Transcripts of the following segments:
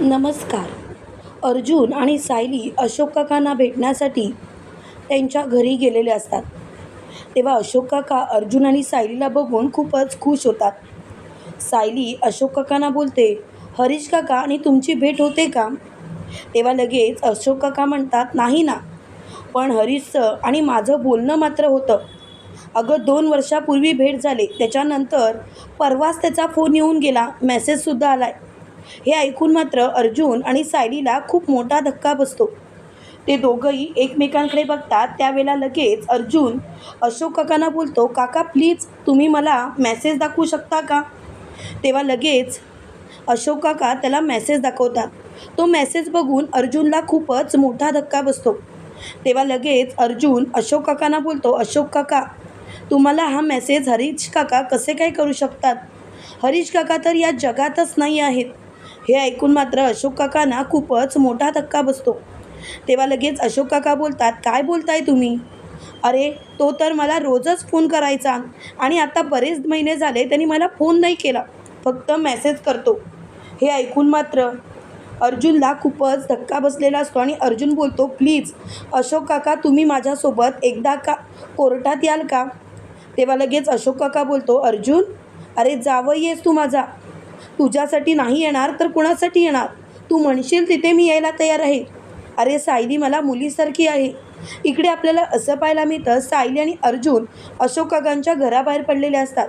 नमस्कार. अर्जुन आणि सायली अशोक काकांना भेटण्यासाठी त्यांच्या घरी गेलेले असतात. तेव्हा अशोक काका अर्जुन आणि सायलीला बघून खूपच खुश होतात. सायली अशोक काकांना बोलते हरीश काका आणि तुमची भेट होते का? तेव्हा लगेच अशोक काका म्हणतात नाही ना. पण हरीशचं आणि माझं बोलणं मात्र होतं. अगं दोन वर्षापूर्वी भेट झाले. त्याच्यानंतर परवाच त्याचा फोन येऊन गेला. मेसेजसुद्धा आला आहे हे ऐकून मात्र अर्जुन आणि सायलीला खूप मोठा धक्का बसतो. ते दोघंही एकमेकांकडे बघतात त्यावेळेला लगेच अर्जुन अशोक काकांना बोलतो काका प्लीज तुम्ही मला मेसेज दाखवू शकता का? तेव्हा लगेच अशोक काका त्याला मेसेज दाखवतात. तो मेसेज बघून अर्जुनला खूपच मोठा धक्का बसतो. तेव्हा लगेच अर्जुन अशोक काकांना बोलतो अशोक काका तुम्हाला हा मेसेज हरीश काका कसे काय करू शकतात? हरीश काका तर या जगातच नाही आहेत. हे ऐकून मात्र अशोक काकांना खूपच मोठा धक्का बसतो. तेव्हा लगेच अशोक काका बोलतात काय बोलताय तुम्ही? अरे तो तर मला रोजच फोन करायचा आणि आता बरेच महिने झाले त्यांनी मला फोन नाही केला फक्त मेसेज करतो. हे ऐकून मात्र अर्जुनला खूपच धक्का बसलेला असतो आणि अर्जुन बोलतो प्लीज अशोक काका तुम्ही माझ्यासोबत एकदा का कोर्टात याल का? तेव्हा लगेच अशोक काका बोलतो अर्जुन अरे जावं येस तू माझा तुझ्यासाठी नाही येणार तर कुणासाठी येणार? तू म्हणशील तिथे मी यायला तयार आहे अरे सायली मला मुलीसारखी आहे. इकडे आपल्याला असं पाहायला मिळतं सायली आणि अर्जुन अशोक काकांच्या घराबाहेर पडलेले असतात.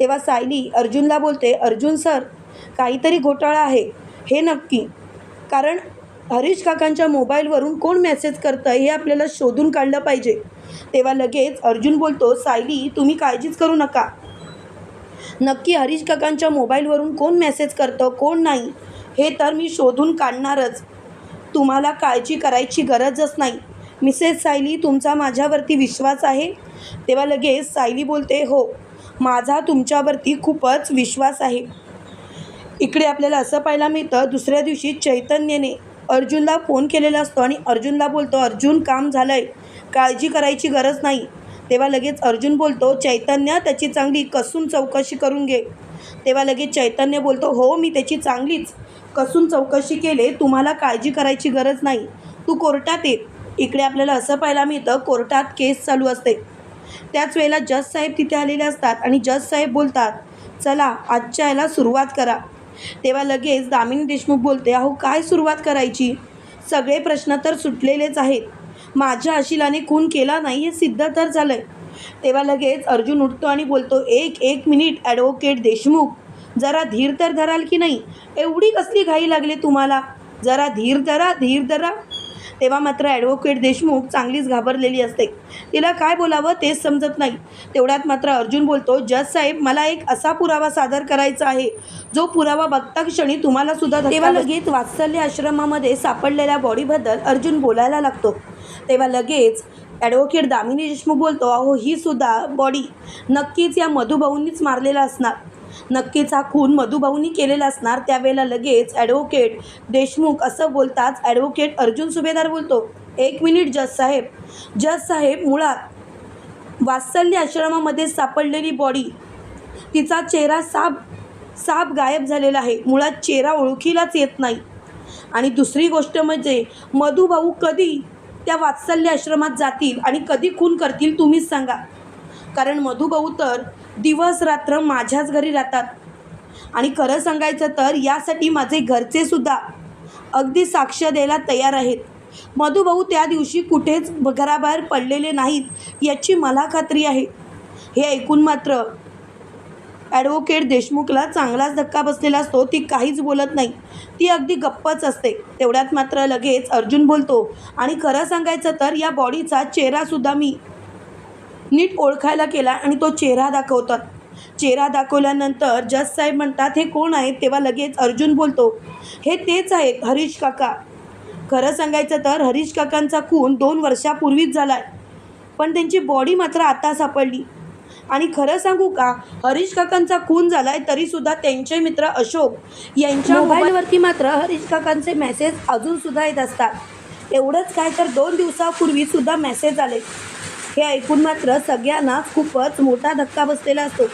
तेव्हा सायली अर्जुनला बोलते अर्जुन सर काहीतरी घोटाळा आहे. हे नक्की. कारण हरीश काकांच्या मोबाईलवरून कोण मेसेज करतं हे आपल्याला शोधून काढलं पाहिजे. तेव्हा लगेच अर्जुन बोलतो सायली तुम्ही काळजीच करू नका. नक्की हरीश काकांच्या मोबाईलवरून कोण मेसेज करतं कोण नाही हे तर मी शोधून काढणारच. तुम्हाला काळजी करायची गरजच नाही. मिसेस सायली तुमचा माझ्यावरती विश्वास आहे? तेव्हा लगेच सायली बोलते हो माझा तुमच्यावरती खूपच विश्वास आहे. इकडे आपल्याला असं पाहायला मिळतं दुसऱ्या दिवशी चैतन्यने अर्जुनला फोन केलेला असतो आणि अर्जुनला बोलतो अर्जुन काम झालं आहे काळजी करायची गरज नाही. तेव्हा लगेच अर्जुन बोलतो चैतन्य त्याची चांगली कसून चौकशी करून घे. तेव्हा लगेच चैतन्य बोलतो हो मी त्याची चांगलीच कसून चौकशी केले तुम्हाला काळजी करायची गरज नाही. तू कोर्टात ये. इकडे आपल्याला असं पाहायला मिळतं कोर्टात केस चालू असते. त्याच वेळेला जज साहेब तिथे आलेले असतात आणि जज साहेब बोलतात चला आजच्या याला सुरुवात करा. तेव्हा लगेच दामिनी देशमुख बोलते अहो काय सुरुवात करायची? सगळे प्रश्न तर सुटलेलेच आहेत. माझ्या अशिलाने खून केला नाही हे सिद्ध तर झालं तेव्हा लगेच अर्जुन उठतो आणि बोलतो एक एक मिनिट ॲडव्होकेट देशमुख. जरा धीर तर धराल की नाही? एवढी कसली घाई लागली तुम्हाला? जरा धीर धरा धीर धरा. तेव्हा मात्र ॲडव्होकेट देशमुख चांगलीच घाबरलेली असते. तिला काय बोलावं तेच समजत नाही. तेवढ्यात मात्र अर्जुन बोलतो जज साहेब मला एक असा पुरावा सादर करायचा आहे. जो पुरावा बघता क्षणी तुम्हाला सुद्धा तेव्हा लगेच वात्सल्य आश्रमामध्ये सापडलेल्या बॉडीबद्दल अर्जुन बोलायला लागतो. तेव्हा लगेच ॲडव्होकेट दामिनी देशमुख बोलतो अहो ही सुद्धा बॉडी नक्कीच या मधुभाऊंनीच मारलेला असणार. नक्कीच हा खून मधुभाऊंनी केलेला असणार. त्यावेळेला लगेच ॲडव्होकेट देशमुख असं बोलताच ॲडव्होकेट अर्जुन सुभेदार बोलतो एक मिनिट जज साहेब. जज साहेब मुळात वात्सल्य आश्रमामध्ये सापडलेली बॉडी तिचा चेहरा साप साप गायब झालेला आहे. मुळात चेहरा ओळखीलाच येत नाही. आणि दुसरी गोष्ट म्हणजे मधुभाऊ कधी त्या वात्सल्य आश्रमात जातील आणि कधी खून करतील तुम्हीच सांगा. कारण मधुभाऊ तर दिवस रात्र माझ्याच घरी राहतात. आणि खरं सांगायचं तर यासाठी माझे घरचेसुद्धा अगदी साक्ष द्यायला तयार आहेत. मधुभाऊ त्या दिवशी कुठेच घराबाहेर पडलेले नाहीत याची मला खात्री आहे. हे ऐकून मात्र ॲडव्होकेट देशमुखला चांगलाच धक्का बसलेला असतो ती काहीच बोलत नाही. ती अगदी गप्पच असते. तेवढ्यात मात्र लगेच अर्जुन बोलतो आणि खरं सांगायचं तर या बॉडीचा चेहरासुद्धा मी नीट ओळखायला केला आणि तो चेहरा दाखवतात. चेहरा दाखवल्यानंतर जज साहेब म्हणतात हे कोण आहेत तेव्हा लगेच अर्जुन बोलतो हे तेच आहेत हरीश काका. खरं सांगायचं तर हरीश काकांचा खून दोन वर्षापूर्वीच झाला आहे पण त्यांची बॉडी मात्र आता सापडली. आणि खरं सांगू का हरीश काकांचा खून झाला आहे तरीसुद्धा त्यांचे मित्र अशोक यांच्या मोबाईलवरती मात्र हरीश काकांचे मेसेज अजूनसुद्धा येत असतात. एवढंच काय तर दोन दिवसापूर्वीसुद्धा मेसेज आले. हे ऐकून मात्र सगळ्यांना खूपच मोठा धक्का बसलेला असतो.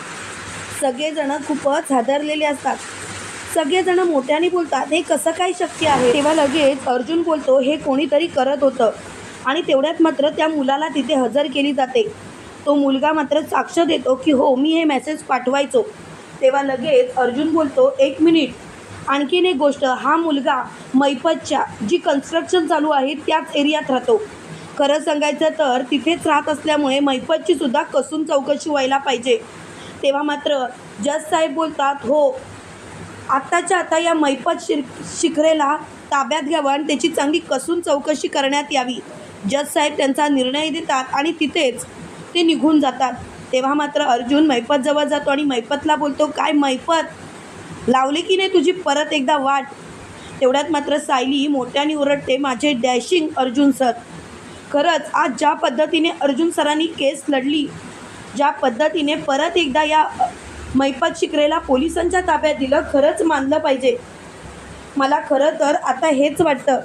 सगळेजणं खूपच हादरलेले असतात. सगळेजण मोठ्याने बोलतात हे कसं काय शक्य आहे? तेव्हा लगेच अर्जुन बोलतो हे कोणीतरी करत होतं. आणि तेवढ्यात मात्र त्या मुलाला तिथे हजर केली जाते. तो मुलगा मात्र साक्ष देतो की हो मी हे मेसेज पाठवायचो. तेव्हा लगेच अर्जुन बोलतो एक मिनिट आणखीन एक गोष्ट. हा मुलगा मैपतच्या जी कन्स्ट्रक्शन चालू आहे त्याच एरियात राहतो. खरं सांगायचं तर तिथेच राहत असल्यामुळे मैपतची सुद्धा कसून चौकशी व्हायला पाहिजे. तेव्हा मात्र जज साहेब बोलतात हो आत्ताच्या आता या मैपत शिर शिखरेला ताब्यात घ्यावं आणि त्याची चांगली कसून चौकशी करण्यात यावी. जज साहेब त्यांचा निर्णय देतात आणि तिथेच ते निघून जातात. तेव्हा मात्र अर्जुन मैपतजवळ जातो आणि मैपतला बोलतो काय मैपत? लावली की नाही तुझी परत एकदा वाट? तेवढ्यात मात्र सायली मोठ्याने ओरडते माझे डॅशिंग अर्जुन सर. खरंच आज ज्या पद्धतीने अर्जुन सरांनी केस लढली ज्या पद्धतीने परत एकदा या मैफत मैपत शिकरेला पोलिसांच्या ताब्यात दिलं खरंच मानलं पाहिजे. मला खरं तर आता हेच वाटतं.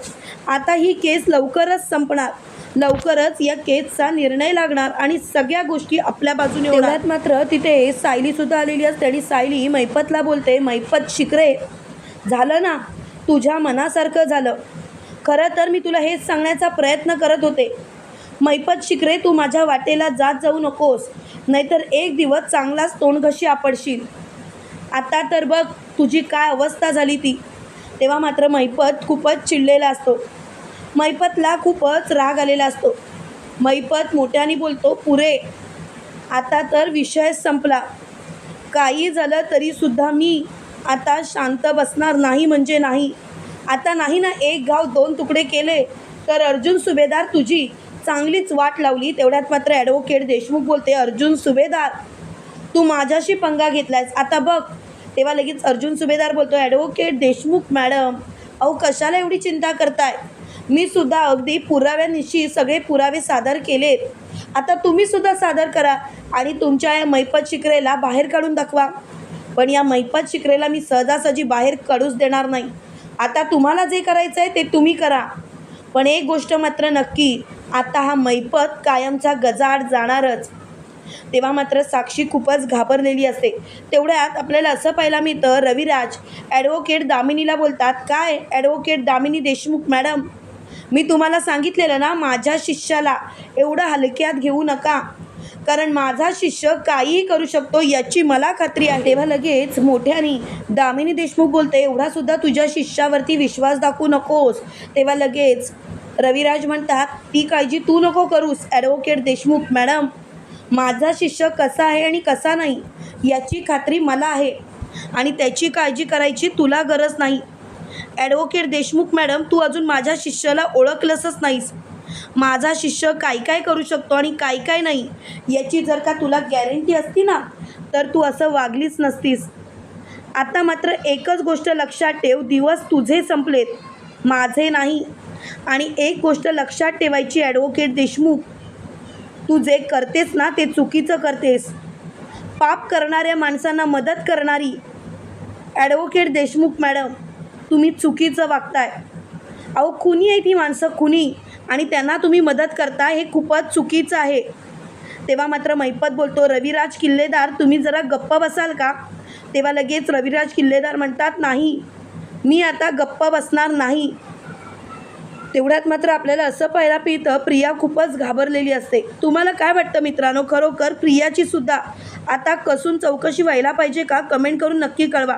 आता ही केस लवकरच संपणार. लवकरच या केसचा निर्णय लागणार आणि सगळ्या गोष्टी आपल्या बाजूने होणार. मात्र तिथे सायलीसुद्धा आलेली असते आणि सायली मैपतला बोलते मैपत शिकरे. झालं ना? तुझ्या मनासारखं झालं. खरं तर मी तुला हेच सांगण्याचा प्रयत्न करत होते. मैपत शिकरे तू माझ्या वाटेला जात जाऊ नकोस नाहीतर एक दिवस चांगलाच तोंडघशी आपडशील. आता तर बघ तुझी काय अवस्था झाली ती. तेव्हा मात्र मैपत खूपच चिडलेला असतो. मैपतला खूपच राग आलेला असतो. मैपत मोठ्याने बोलतो पुरे आता तर विषय संपला. काही झालं तरीसुद्धा मी आता शांत बसणार नाही म्हणजे नाही. आता नाही ना एक गाव दोन तुकडे केले तर अर्जुन सुभेदार तुझी चांगलीच वाट लावली. तेवढ्यात मात्र ॲडव्होकेट देशमुख बोलते अर्जुन सुभेदार तू माझ्याशी पंगा घेतलायस. आता बघ. तेव्हा लगेच अर्जुन सुभेदार बोलतो ॲडव्होकेट देशमुख मॅडम अहो कशाला एवढी चिंता करताय? मी सुद्धा अगदी पुराव्यानिशी सगळे पुरावे सादर केलेत आता तुम्ही सुद्धा सादर करा आणि तुमच्या या मैपत शिकरेला बाहेर काढून दाखवा. पण या मैपत शिकरेला मी सहजासहजी बाहेर काढूच देणार नाही. आता तुम्हाला जे करायचं आहे ते तुम्ही करा. पण एक गोष्ट मात्र नक्की आता हा मैपत कायमचा गजाआड जाणारच. तेव्हा मात्र साक्षी खूपच घाबरलेली असते. तेवढ्यात आपल्याला असं पाहायला मिळतं रविराज ॲडव्होकेट दामिनीला बोलतात काय ॲडव्होकेट दामिनी देशमुख मॅडम? मी तुम्हाला सांगितलेलं ना माझ्या शिष्याला एवढं हलक्यात घेऊ नका. कारण माझा शिष्य काहीही करू शकतो याची मला खात्री आहे. तेव्हा लगेच मोठ्याने दामिनी देशमुख बोलते एवढा सुद्धा तुझ्या शिष्यावरती विश्वास दाखवू नकोस. तेव्हा लगेच रविराज म्हणतात ती काळजी तू नको करूस ॲडव्होकेट देशमुख मॅडम माझा शिष्य कसा आहे आणि कसा नाही याची खात्री मला आहे. आणि त्याची काळजी करायची तुला गरज नाही. ॲडव्होकेट देशमुख मॅडम तू अजून माझ्या शिष्याला ओळखलंसच नाहीस. माझा शिष्य काय काय करू शकतो आणि काय काय नाही याची जर का तुला गॅरंटी असती ना तर तू असं वागलीच नसतीस. आता मात्र एकच गोष्ट लक्षात ठेव दिवस तुझे संपलेत माझे नाही. आणि एक गोष्ट लक्षात ठेवायची ॲडव्होकेट देशमुख तू जे करतेस ना ते चुकीचं करतेस. पाप करणाऱ्या माणसांना मदत करणारी ॲडव्होकेट देशमुख मॅडम तुम्ही चुकीचं वागताय. अहो खुनी आहे ती माणसं? खुनी आणि त्यांना तुम्ही मदत करता हे खूपच चुकीचं आहे. तेव्हा मात्र मैपत बोलतो रविराज किल्लेदार तुम्ही जरा गप्प बसाल का? तेव्हा लगेच रविराज किल्लेदार म्हणतात नाही मी आता गप्प बसणार नाही. तेवढ्यात मात्र आपल्याला असं पाहायला मिळतं प्रिया खूपच घाबरलेली असते. तुम्हाला काय वाटतं मित्रांनो? खरोखर प्रियाची सुद्धा. आता कसून चौकशी व्हायला पाहिजे का? कमेंट करून नक्की कळवा.